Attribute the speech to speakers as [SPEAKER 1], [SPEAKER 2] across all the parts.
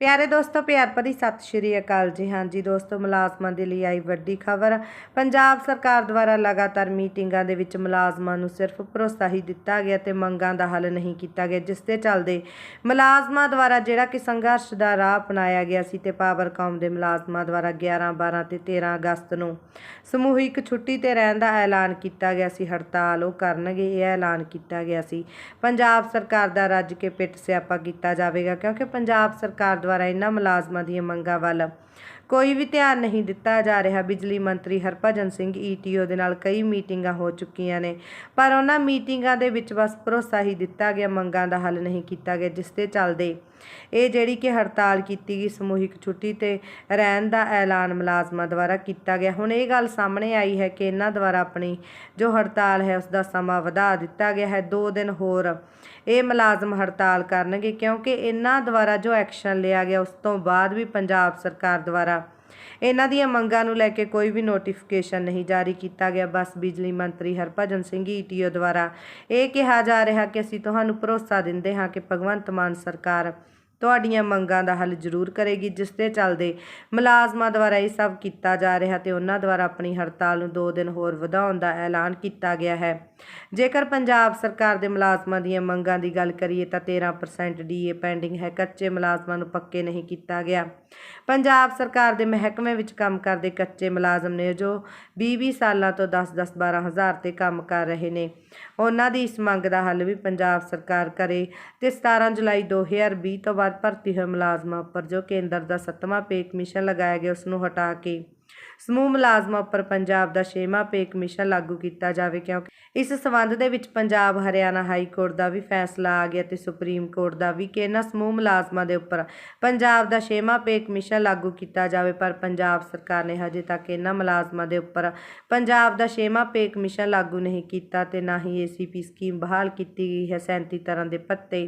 [SPEAKER 1] ਪਿਆਰੇ ਦੋਸਤੋ, ਪਿਆਰ ਭਰੀ ਸਤਿ ਸ਼੍ਰੀ ਅਕਾਲ ਜੀ। ਹਾਂਜੀ ਦੋਸਤੋ, ਮੁਲਾਜ਼ਮਾਂ ਦੇ ਲਈ ਆਈ ਵੱਡੀ ਖਬਰ। ਪੰਜਾਬ ਸਰਕਾਰ ਦੁਆਰਾ ਲਗਾਤਾਰ ਮੀਟਿੰਗਾਂ ਦੇ ਵਿੱਚ ਮੁਲਾਜ਼ਮਾਂ ਨੂੰ ਸਿਰਫ ਭਰੋਸਾ ਹੀ ਦਿੱਤਾ ਗਿਆ ਤੇ ਮੰਗਾਂ ਦਾ ਹੱਲ ਨਹੀਂ ਕੀਤਾ ਗਿਆ, ਜਿਸ ਦੇ ਚੱਲਦੇ ਮੁਲਾਜ਼ਮਾਂ ਦੁਆਰਾ ਜਿਹੜਾ ਕਿ ਸੰਘਰਸ਼ ਦਾ ਰਾਹ ਅਪਣਾਇਆ ਗਿਆ ਸੀ ਤੇ ਪਾਵਰਕਾਮ ਦੇ ਮੁਲਾਜ਼ਮਾਂ ਦੁਆਰਾ 11 12 ਤੇ 13 ਅਗਸਤ ਨੂੰ ਸਮੂਹਿਕ ਛੁੱਟੀ ਤੇ ਰਹਿਣ ਦਾ ਐਲਾਨ ਕੀਤਾ ਗਿਆ ਸੀ। ਹੜਤਾਲ ਉਹ ਕਰਨਗੇ, ਇਹ ਐਲਾਨ ਕੀਤਾ ਗਿਆ ਸੀ। ਪੰਜਾਬ ਸਰਕਾਰ ਦਾ ਰੱਜ ਕੇ ਪਿੱਟ ਸਿਆਪਾ ਕੀਤਾ ਜਾਵੇਗਾ, ਕਿਉਂਕਿ ਪੰਜਾਬ ਸਰਕਾਰ ਦੁਆਰਾ ਇਹਨਾਂ ਮੁਲਾਜ਼ਮਾਂ ਦੀਆਂ ਮੰਗਾਂ ਵੱਲ ਕੋਈ ਵੀ ਧਿਆਨ ਨਹੀਂ ਦਿੱਤਾ ਜਾ ਰਿਹਾ। ਬਿਜਲੀ ਮੰਤਰੀ ਹਰਭਜਨ ਸਿੰਘ ਈਟੀਓ ਦੇ ਨਾਲ ਕਈ ਮੀਟਿੰਗਾਂ ਹੋ ਚੁੱਕੀਆਂ ਨੇ, ਪਰ ਉਹਨਾਂ ਮੀਟਿੰਗਾਂ ਦੇ ਵਿੱਚ ਬਸ ਭਰੋਸਾ ਹੀ ਦਿੱਤਾ ਗਿਆ, ਮੰਗਾਂ ਦਾ ਹੱਲ ਨਹੀਂ ਕੀਤਾ ਗਿਆ, ਜਿਸ ਦੇ ਚੱਲਦੇ ਇਹ ਜਿਹੜੀ ਕਿ ਹੜਤਾਲ ਕੀਤੀ ਗਈ, ਸਮੂਹਿਕ ਛੁੱਟੀ ਤੇ ਰਹਿਣ ਦਾ ਐਲਾਨ ਮੁਲਾਜ਼ਮਾਂ ਦੁਆਰਾ ਕੀਤਾ ਗਿਆ। ਹੁਣ ਇਹ ਗੱਲ ਸਾਹਮਣੇ ਆਈ ਹੈ ਕਿ ਇਹਨਾਂ ਦੁਆਰਾ ਆਪਣੀ ਜੋ ਹੜਤਾਲ ਹੈ ਉਸ ਦਾ ਸਮਾਂ ਵਧਾ ਦਿੱਤਾ ਗਿਆ ਹੈ। 2 ਦਿਨ ਹੋਰ ਇਹ ਮੁਲਾਜ਼ਮ ਹੜਤਾਲ ਕਰਨਗੇ, ਕਿਉਂਕਿ ਇਹਨਾਂ ਦੁਆਰਾ ਜੋ ਐਕਸ਼ਨ ਲਿਆ ਗਿਆ, ਉਸ ਤੋਂ ਬਾਅਦ ਵੀ ਪੰਜਾਬ ਸਰਕਾਰ ਦੁਆਰਾ ਇਹਨਾਂ ਦੀਆਂ ਮੰਗਾਂ ਨੂੰ ਲੈ ਕੇ ਕੋਈ ਵੀ ਨੋਟੀਫਿਕੇਸ਼ਨ ਨਹੀਂ ਜਾਰੀ ਕੀਤਾ ਗਿਆ। ਬਸ ਬਿਜਲੀ ਮੰਤਰੀ ਹਰਭਜਨ ਸਿੰਘ ਈਟੀਓ ਦੁਆਰਾ ਇਹ ਕਿਹਾ ਜਾ ਰਿਹਾ ਕਿ ਅਸੀਂ ਤੁਹਾਨੂੰ ਭਰੋਸਾ ਦਿੰਦੇ ਹਾਂ ਕਿ ਭਗਵੰਤ ਮਾਨ ਸਰਕਾਰ ਤੁਹਾਡੀਆਂ ਮੰਗਾਂ ਦਾ ਹੱਲ ਜ਼ਰੂਰ ਕਰੇਗੀ, ਜਿਸ ਦੇ ਚੱਲਦੇ ਮੁਲਾਜ਼ਮਾਂ ਦੁਆਰਾ ਇਹ ਸਭ ਕੀਤਾ ਜਾ ਰਿਹਾ ਤੇ ਉਹਨਾਂ ਦੁਆਰਾ ਆਪਣੀ ਹੜਤਾਲ ਨੂੰ 2 ਦਿਨ ਹੋਰ ਵਧਾਉਣ ਦਾ ਐਲਾਨ ਕੀਤਾ ਗਿਆ ਹੈ। ਜੇਕਰ ਪੰਜਾਬ ਸਰਕਾਰ ਦੇ ਮੁਲਾਜ਼ਮਾਂ ਦੀਆਂ ਮੰਗਾਂ ਦੀ ਗੱਲ ਕਰੀਏ ਤਾਂ 13% ਡੀਏ ਪੈਂਡਿੰਗ ਹੈ। ਕੱਚੇ ਮੁਲਾਜ਼ਮਾਂ ਨੂੰ ਪੱਕੇ ਨਹੀਂ ਕੀਤਾ ਗਿਆ। ਪੰਜਾਬ ਸਰਕਾਰ ਦੇ ਮਹਿਕਮੇ ਵਿੱਚ ਕੰਮ ਕਰਦੇ ਕੱਚੇ ਮੁਲਾਜ਼ਮ ਨੇ ਜੋ 20-20 ਸਾਲਾਂ ਤੋਂ 10-10 12000 ਤੇ ਕੰਮ ਕਰ ਰਹੇ ਨੇ। ਉਹਨਾਂ ਦੀ ਇਸ ਮੰਗ ਦਾ ਹੱਲ ਵੀ ਪੰਜਾਬ ਸਰਕਾਰ ਕਰੇ ਤੇ 17 ਜੁਲਾਈ 2020 ਤੋਂ ਬਾਅਦ ਭਰਤੀ ਹੋਏ ਮੁਲਾਜ਼ਮਾਂ ਉੱਪਰ ਜੋ ਕੇਂਦਰ ਦਾ 7ਵਾਂ ਪੇ ਕਮਿਸ਼ਨ ਲਗਾਇਆ ਗਿਆ ਉਸ ਨੂੰ ਹਟਾ ਕੇ ਸਮੂਹ ਮੁਲਾਜ਼ਮਾਂ ਉੱਪਰ ਪੰਜਾਬ ਦਾ 6ਵਾਂ ਪੇ ਕਮਿਸ਼ਨ ਲਾਗੂ ਕੀਤਾ ਜਾਵੇ ਕਿਉਂਕਿ ਇਸ ਸਬੰਧ ਦੇ ਵਿੱਚ ਪੰਜਾਬ, ਹਰਿਆਣਾ ਹਾਈ ਕੋਰਟ ਦਾ ਵੀ ਫੈਸਲਾ ਆ ਗਿਆ ਤੇ ਸੁਪਰੀਮ ਕੋਰਟ ਦਾ ਵੀ ਕਿ ਇਹਨਾਂ ਸਮੂਹ ਮੁਲਾਜ਼ਮਾਂ ਦੇ ਉੱਪਰ ਪੰਜਾਬ ਦਾ 6ਵਾਂ ਪੇ ਕਮਿਸ਼ਨ ਲਾਗੂ ਕੀਤਾ ਜਾਵੇ, ਪਰ ਪੰਜਾਬ ਸਰਕਾਰ ਨੇ ਹਜੇ ਤੱਕ ਇਹਨਾਂ ਮੁਲਾਜ਼ਮਾਂ ਦੇ ਉੱਪਰ ਪੰਜਾਬ ਦਾ 6ਵਾਂ ਪੇ ਕਮਿਸ਼ਨ ਲਾਗੂ ਨਹੀਂ ਕੀਤਾ ਤੇ ਨਾ ਹੀ ਏਸੀਪੀ ਸਕੀਮ ਬਹਾਲ ਕੀਤੀ ਗਈ ਹੈ 37 ਤਰ੍ਹਾਂ ਦੇ ਪੱਤੇ।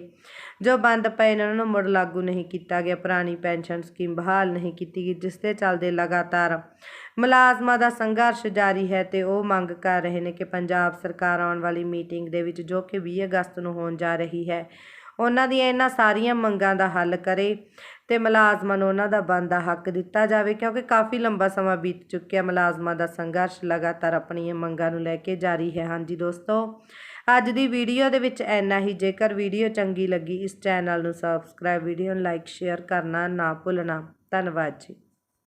[SPEAKER 1] ਜੋ ਬੰਦ ਪਏ ਨੇ, ਉਹਨਾਂ ਨੂੰ ਮੁੜ ਲਾਗੂ ਨਹੀਂ ਕੀਤਾ ਗਿਆ, ਪੁਰਾਣੀ ਪੈਨਸ਼ਨ ਸਕੀਮ ਬਹਾਲ ਨਹੀਂ ਕੀਤੀ ਗਈ, ਜਿਸ ਦੇ ਚੱਲਦੇ ਲਗਾਤਾਰ ਮੁਲਾਜ਼ਮਾਂ ਦਾ ਸੰਘਰਸ਼ ਜਾਰੀ ਹੈ ਤੇ ਉਹ ਮੰਗ ਕਰ ਰਹੇ ਨੇ ਕਿ ਪੰਜਾਬ ਸਰਕਾਰ ਆਉਣ ਵਾਲੀ ਮੀਟਿੰਗ ਦੇ ਵਿੱਚ ਜੋ ਕਿ 20 ਅਗਸਤ ਨੂੰ ਹੋਣ ਜਾ ਰਹੀ ਹੈ, ਉਹਨਾਂ ਦੀਆਂ ਇਹਨਾਂ ਸਾਰੀਆਂ ਮੰਗਾਂ ਦਾ ਹੱਲ ਕਰੇ ਤੇ ਮੁਲਾਜ਼ਮਾਂ ਨੂੰ ਉਹਨਾਂ ਦਾ ਬਣਦਾ ਹੱਕ ਦਿੱਤਾ ਜਾਵੇ, ਕਿਉਂਕਿ ਕਾਫੀ ਲੰਬਾ ਸਮਾਂ ਬੀਤ ਚੁੱਕਿਆ ਮੁਲਾਜ਼ਮਾਂ ਦਾ ਸੰਘਰਸ਼ ਲਗਾਤਾਰ ਆਪਣੀਆਂ ਮੰਗਾਂ ਨੂੰ ਲੈ ਕੇ ਜਾਰੀ ਹੈ। ਹਾਂਜੀ ਦੋਸਤੋ, ਅੱਜ ਦੀ ਵੀਡੀਓ ਦੇ ਵਿੱਚ ਇੰਨਾ ਹੀ। ਜੇਕਰ ਵੀਡੀਓ ਚੰਗੀ ਲੱਗੀ, ਇਸ ਚੈਨਲ ਨੂੰ ਸਬਸਕ੍ਰਾਈਬ ਵੀਡੀਓ ਨੂੰ ਲਾਈਕ ਸ਼ੇਅਰ ਕਰਨਾ ਨਾ ਭੁੱਲਣਾ। ਧੰਨਵਾਦ ਜੀ।